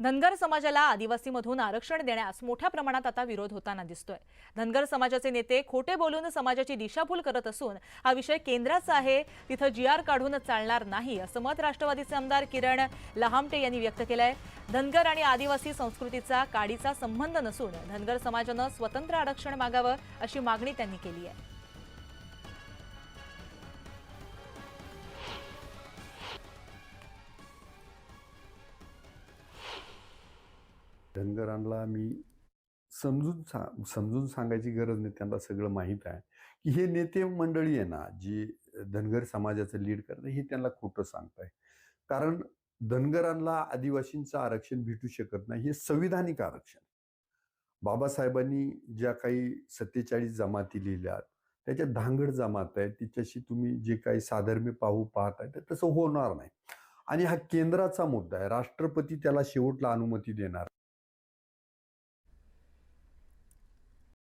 धनगर समाजाला आदिवासीमधून आरक्षण देण्यास मोठ्या प्रमाणात आता विरोध होताना दिसतोय. धनगर समाजाचे नेते खोटे बोलून समाजाची दिशाभूल करत असून हा विषय केंद्राचा आहे. तिथं जी आर काढून चालणार नाही असं मत राष्ट्रवादीचे आमदार किरण लहामटे यांनी व्यक्त केलंय. धनगर आणि आदिवासी संस्कृतीचा काडीचा संबंध नसून धनगर समाजानं स्वतंत्र आरक्षण मागावं अशी मागणी त्यांनी केली आहे. धनगरांना मी समजून सा समजून सांगायची गरज नाही. त्यांना सगळं माहीत आहे. की हे नेते मंडळी आहे ना जी धनगर समाजाचं लीड करते हे त्यांना खोटं सांगताय. कारण धनगरांना आदिवासींचं आरक्षण भेटू शकत नाही हे संविधानिक आरक्षण बाबासाहेबांनी ज्या काही सत्तेचाळीस जमाती लिहिल्यात त्याच्या धांगड जमात आहे. तिच्याशी तुम्ही जे काही साधर्म्य पाहू पाहताय तर तसं होणार नाही. आणि हा केंद्राचा मुद्दा आहे. राष्ट्रपती त्याला शेवटला अनुमती देणार